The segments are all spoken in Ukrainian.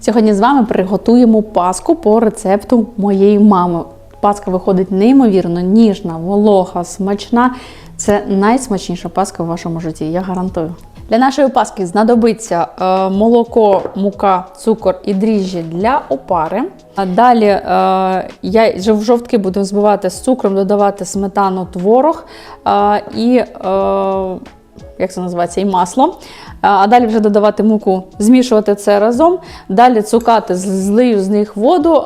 Сьогодні з вами приготуємо паску по рецепту моєї мами. Паска виходить неймовірно ніжна, волога, смачна. Це найсмачніша паска в вашому житті, я гарантую. Для нашої паски знадобиться е, молоко, мука, цукор і дріжджі для опари. А Далі е, я жов- жовтки буду збивати з цукром, додавати сметану, творог е, і як це називається, і масло. А далі вже додавати муку, змішувати це разом. Далі цукати, злию з них воду,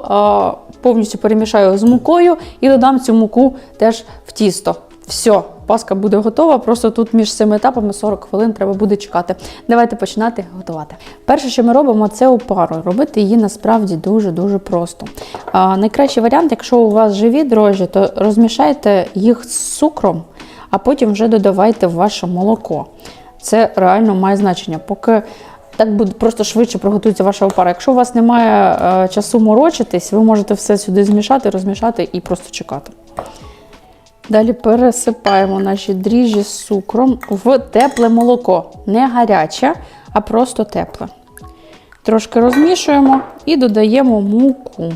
повністю перемішаю з мукою і додам цю муку теж в тісто. Все, паска буде готова. Просто тут між цими етапами 40 хвилин треба буде чекати. Давайте починати готувати. Перше, що ми робимо, це опару. Робити її насправді дуже-дуже просто. А, найкращий варіант, якщо у вас живі дрожжі, то розмішайте їх з цукром, а потім вже додавайте ваше молоко. Це реально має значення. Поки так буде просто швидше приготується ваша опара. Якщо у вас немає е, часу морочитись, ви можете все сюди змішати, розмішати і просто чекати. Далі пересипаємо наші дріжджі з цукром в тепле молоко. Не гаряче, а просто тепле. Трошки розмішуємо і додаємо муку.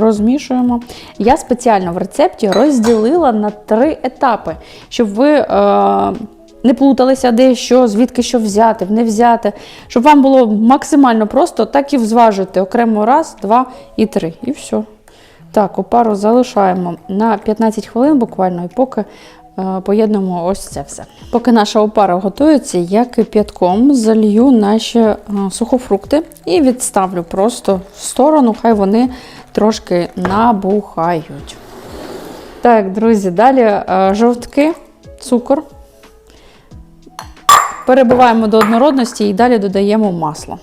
Розмішуємо. Я спеціально в рецепті розділила на три етапи, щоб ви е, не плуталися, де що, звідки що взяти, не взяти, щоб вам було максимально просто, так і взважити окремо раз, два і три. І все. Так, опару залишаємо на 15 хвилин буквально, і поки е, поєднуємо ось це все. Поки наша опара готується, я кип'ятком залью наші е, сухофрукти і відставлю просто в сторону, хай вони трошки набухають. Так, друзі, далі е, жовтки, цукор. Перебиваємо до однородності і далі додаємо масло.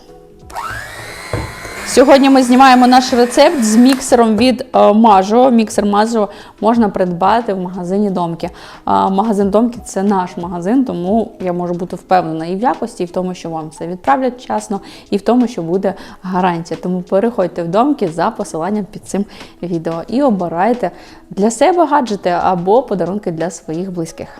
Сьогодні ми знімаємо наш рецепт з міксером від е, Мажо. Міксер Мажо можна придбати в магазині Домки. Магазин Домки це наш магазин, тому я можу бути впевнена і в якості, і в тому, що вам це відправлять вчасно, і в тому, що буде гарантія. Тому переходьте в домки за посиланням під цим відео і обирайте для себе гаджети або подарунки для своїх близьких.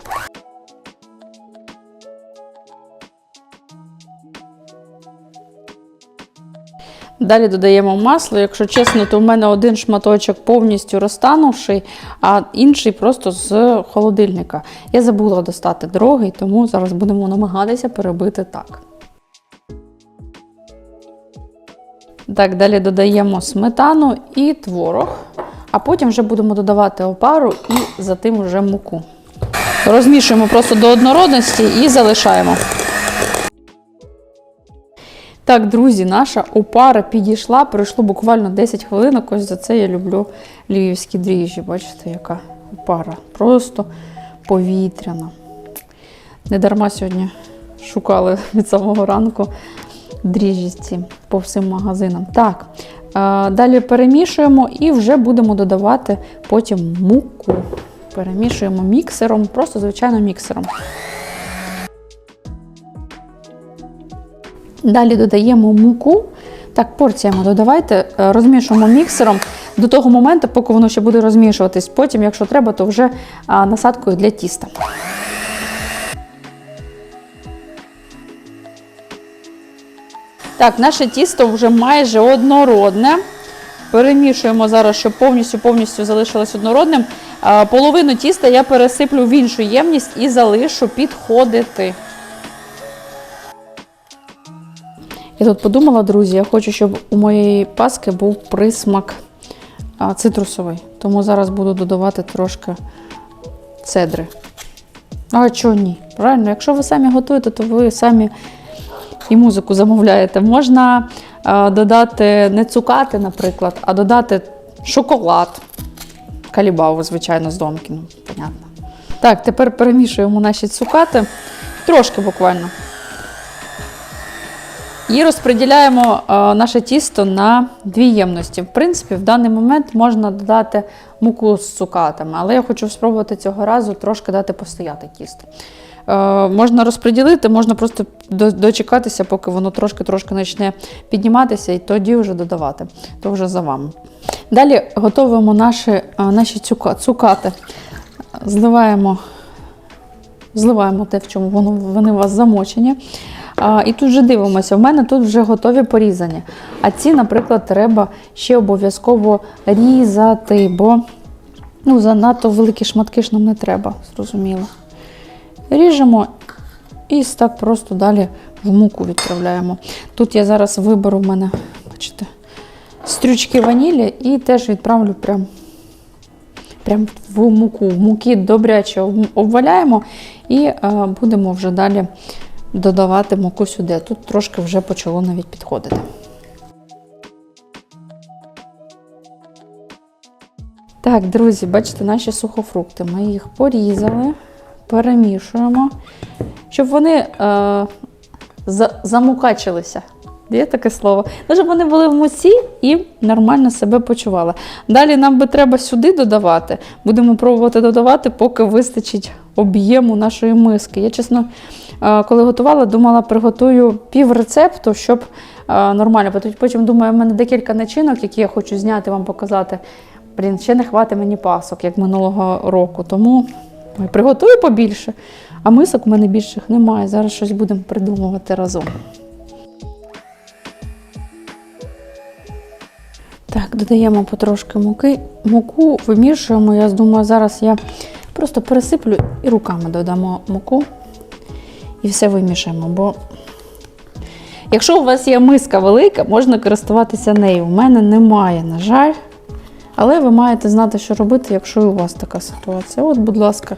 Далі додаємо масло. Якщо чесно, то в мене один шматочок повністю розтанувший, а інший просто з холодильника. Я забула достати другий, тому зараз будемо намагатися перебити так. Так, далі додаємо сметану і творог, а потім вже будемо додавати опару і за тим вже муку. Розмішуємо просто до однородності і залишаємо. Так, друзі, наша опара підійшла, пройшло буквально 10 хвилинок. Ось за це я люблю львівські дріжджі. Бачите, яка опара. Просто повітряна. Недарма сьогодні шукали від самого ранку дріжджі по всім магазинам. Так, е, далі перемішуємо і вже будемо додавати потім муку. Перемішуємо міксером, просто звичайно міксером. Далі додаємо муку. Так, порціями додавайте, е, розмішуємо міксером до того моменту, поки воно ще буде розмішуватись. Потім, якщо треба, то вже насадкою для тіста. Так, наше тісто вже майже однородне. Перемішуємо зараз, щоб повністю повністю залишилось однородним. Половину тіста я пересиплю в іншу ємність і залишу підходити. Я тут подумала, друзі, я хочу, щоб у моєї паски був присмак цитрусовий. Тому зараз буду додавати трошки цедри. А чого ні? Правильно, якщо ви самі готуєте, то ви самі і музику замовляєте. Можна додати не цукати, наприклад, а додати шоколад. Калібаву, звичайно, з домки, ну, понятно. Так, тепер перемішуємо наші цукати. Трошки буквально. І розподіляємо е, наше тісто на дві ємності. В принципі, в даний момент можна додати муку з цукатами, але я хочу спробувати цього разу трошки дати постояти тісто. Е, можна розподілити, можна просто дочекатися, поки воно трошки-трошки почне підніматися, і тоді вже додавати. То вже за вами. Далі готуємо наші, е, наші цукати. Зливаємо, зливаємо те, в чому вони у вас замочені. А, і тут вже дивимося, в мене тут вже готові порізані. А ці, наприклад, треба ще обов'язково різати, бо ну, занадто великі шматки ж нам не треба, зрозуміло. Ріжемо і так просто далі в муку відправляємо. Тут я зараз виберу в мене, бачите, стрючки ванілі і теж відправлю прям, прям в муку. В муки добряче обваляємо і е, будемо вже далі додавати муку сюди. Тут трошки вже почало навіть підходити. Так, друзі, бачите, наші сухофрукти. Ми їх порізали, перемішуємо, щоб вони е, замукачилися. Є таке слово. Ну, щоб вони були в муці і нормально себе почували. Далі нам би треба сюди додавати. Будемо пробувати додавати, поки вистачить об'єму нашої миски. Я, чесно, е, коли готувала, думала, приготую пів рецепту, щоб е, нормально. Потім- думаю, в мене декілька начинок, які я хочу зняти, вам показати. Блін, ще не хватить мені пасок, як минулого року. Тому приготую побільше. А мисок в мене більших немає. Зараз щось будемо придумувати разом. Так, додаємо потрошки муки. Муку вимішуємо. Я думаю, зараз я просто пересиплю і руками додамо муку. І все вимішаємо. Бо якщо у вас є миска велика, можна користуватися нею. У мене немає, на жаль. Але ви маєте знати, що робити, якщо у вас така ситуація. От, будь ласка,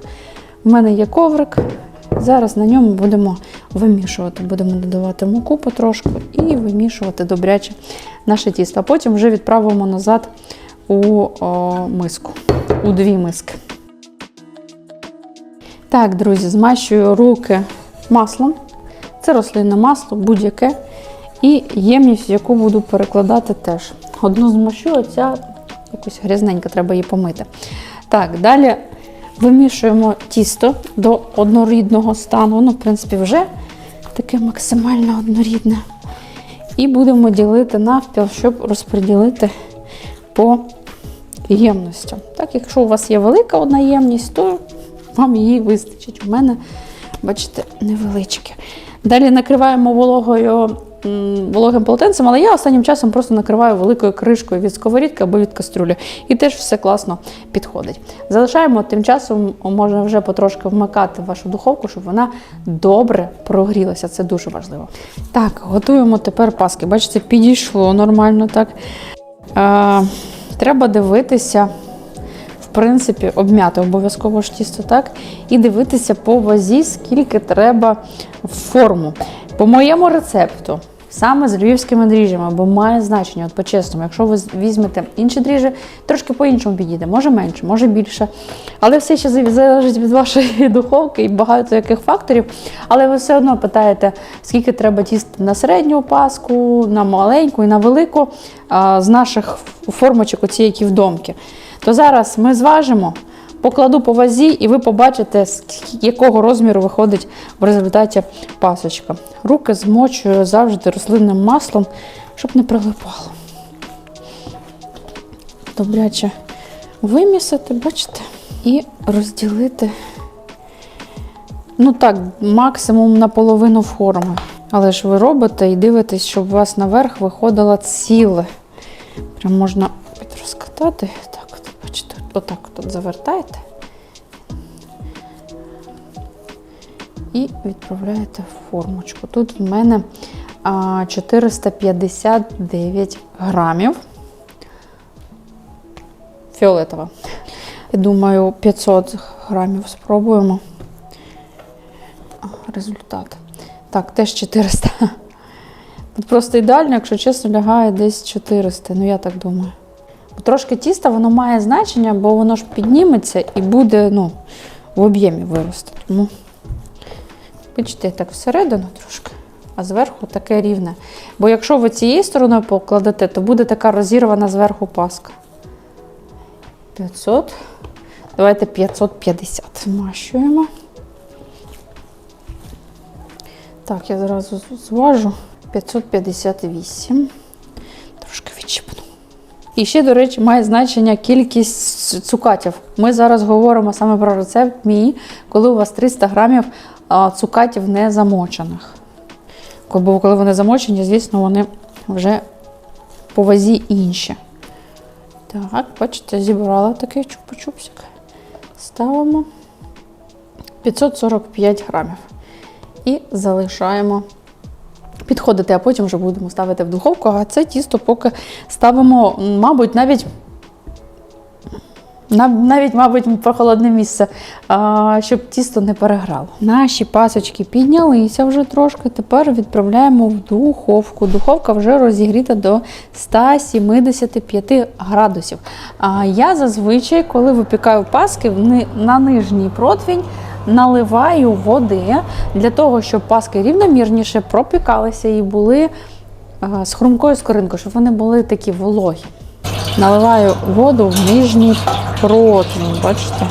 в мене є коврик. Зараз на ньому будемо вимішувати. Будемо додавати муку потрошку і вимішувати добряче наше тісто. А потім вже відправимо назад у о, миску, у дві миски. Так, друзі, змащую руки маслом. Це рослинне масло, будь-яке. І ємність, яку буду перекладати теж. Одну змащу, а ця якось грязненька, треба її помити. Так, далі вимішуємо тісто до однорідного стану. Воно, в принципі, вже таке максимально однорідне. І будемо ділити навпіл, щоб розподілити по ємностям. Так, якщо у вас є велика одна ємність, то вам її вистачить. У мене, бачите, невеличке. Далі накриваємо вологою, вологим полотенцем, але я останнім часом просто накриваю великою кришкою від сковорідки або від кастрюлі. І теж все класно підходить. Залишаємо тим часом, можна вже потрошки вмикати вашу духовку, щоб вона добре прогрілася. Це дуже важливо. Так, готуємо тепер паски. Бачите, підійшло нормально так. Е, треба дивитися в принципі, обм'яти обов'язково ж тісто, так? І дивитися по вазі, скільки треба в форму. По моєму рецепту, саме з львівськими дріжджами, бо має значення, от по-чесному, якщо ви візьмете інші дріжджі, трошки по-іншому підійде, може менше, може більше. Але все ще залежить від вашої духовки і багато яких факторів. Але ви все одно питаєте, скільки треба тіста на середню паску, на маленьку і на велику з наших формочок, оці які в домки. То зараз ми зважимо, покладу по вазі, і ви побачите, ск- якого розміру виходить в результаті пасочка. Руки змочую завжди рослинним маслом, щоб не прилипало. Добряче вимісити, бачите, і розділити. Ну так, максимум на половину форми. Але ж ви робите і дивитесь, щоб у вас наверх виходило ціле. Прям можна розкатати. Так, отак тут завертаєте. І відправляєте в формочку. Тут в мене 459 грамів. Фіолетова. Я думаю, 500 грамів спробуємо. Результат. Так, теж 400. Тут просто ідеально, якщо чесно, лягає десь 400. Ну, я так думаю. Трошки тіста воно має значення, бо воно ж підніметься і буде ну, в об'ємі вирости. Тому бачите, так всередину трошки, а зверху таке рівне. Бо якщо ви цією стороною покладете, то буде така розірвана зверху паска. 500. Давайте 550 змащуємо. Так, я зразу зважу. 558. І ще, до речі, має значення кількість цукатів. Ми зараз говоримо саме про рецепт мій, коли у вас 300 грамів цукатів не замочених. Бо коли вони замочені, звісно, вони вже по вазі інші. Так, бачите, зібрала такий чупа-чупсик. Ставимо 545 грамів. І залишаємо підходити, а потім вже будемо ставити в духовку. А це тісто поки ставимо, мабуть, навіть. Навіть, мабуть, прохолодне місце, щоб тісто не переграло. Наші пасочки піднялися вже трошки. Тепер відправляємо в духовку. Духовка вже розігріта до 175 градусів. Я зазвичай, коли випікаю паски, на нижній противень наливаю води для того, щоб паски рівномірніше пропікалися і були з хрумкою скоринкою, щоб вони були такі вологі. Наливаю воду в нижній противень, бачите?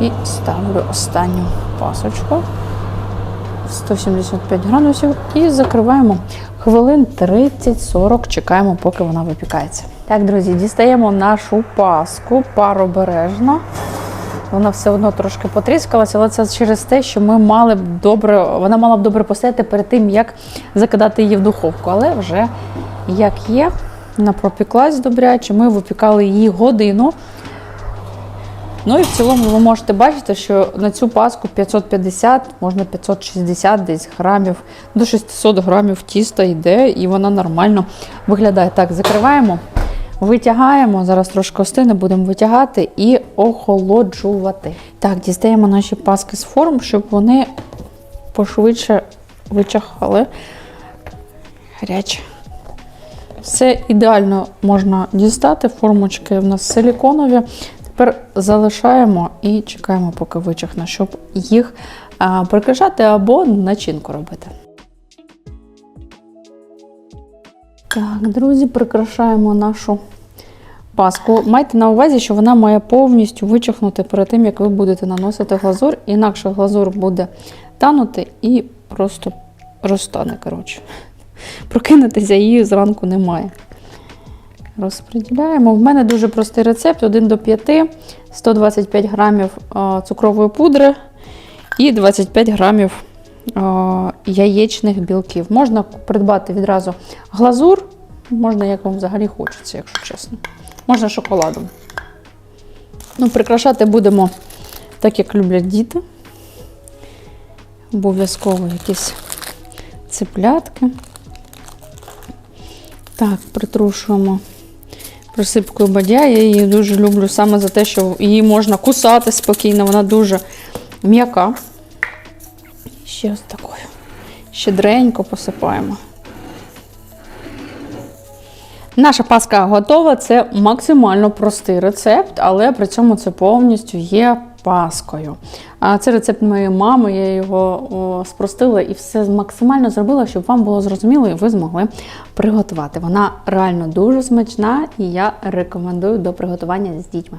І ставлю останню пасочку. 175 градусів і закриваємо хвилин 30-40, чекаємо, поки вона випікається. Так, друзі, дістаємо нашу паску паробережно. Вона все одно трошки потріскалася, але це через те, що ми мали б добре, вона мала б добре постояти перед тим, як закидати її в духовку. Але вже як є, вона пропіклась добряче. Ми випікали її годину. Ну і в цілому ви можете бачити, що на цю паску 550, можна 560 десь грамів, до 600 грамів тіста йде, і вона нормально виглядає. Так, закриваємо, витягаємо. Зараз трошки остине, будемо витягати і охолоджувати. Так, дістаємо наші паски з форм, щоб вони пошвидше вичахали. Гаряче. Все ідеально можна дістати. Формочки в нас силіконові. Тепер залишаємо і чекаємо, поки вичахне, щоб їх прикрашати або начинку робити. Так, друзі, прикрашаємо нашу паску. Майте на увазі, що вона має повністю вичахнути перед тим, як ви будете наносити глазур, інакше глазур буде танути і просто розтане. коротше. Прокинутися її зранку немає. Розподіляємо. В мене дуже простий рецепт: 1 до 5, 125 грамів цукрової пудри і 25 грамів яєчних білків. Можна придбати відразу глазур, можна, як вам взагалі хочеться, якщо чесно. Можна шоколадом. Ну, прикрашати будемо так, як люблять діти. Обов'язково якісь цеплятки. Так, притрушуємо присипкою бадя. Я її дуже люблю саме за те, що її можна кусати спокійно, вона дуже м'яка. Ще ось такою. Щедренько посипаємо. Наша паска готова. Це максимально простий рецепт, але при цьому це повністю є паскою. А це рецепт моєї мами, я його спростила і все максимально зробила, щоб вам було зрозуміло і ви змогли приготувати. Вона реально дуже смачна і я рекомендую до приготування з дітьми.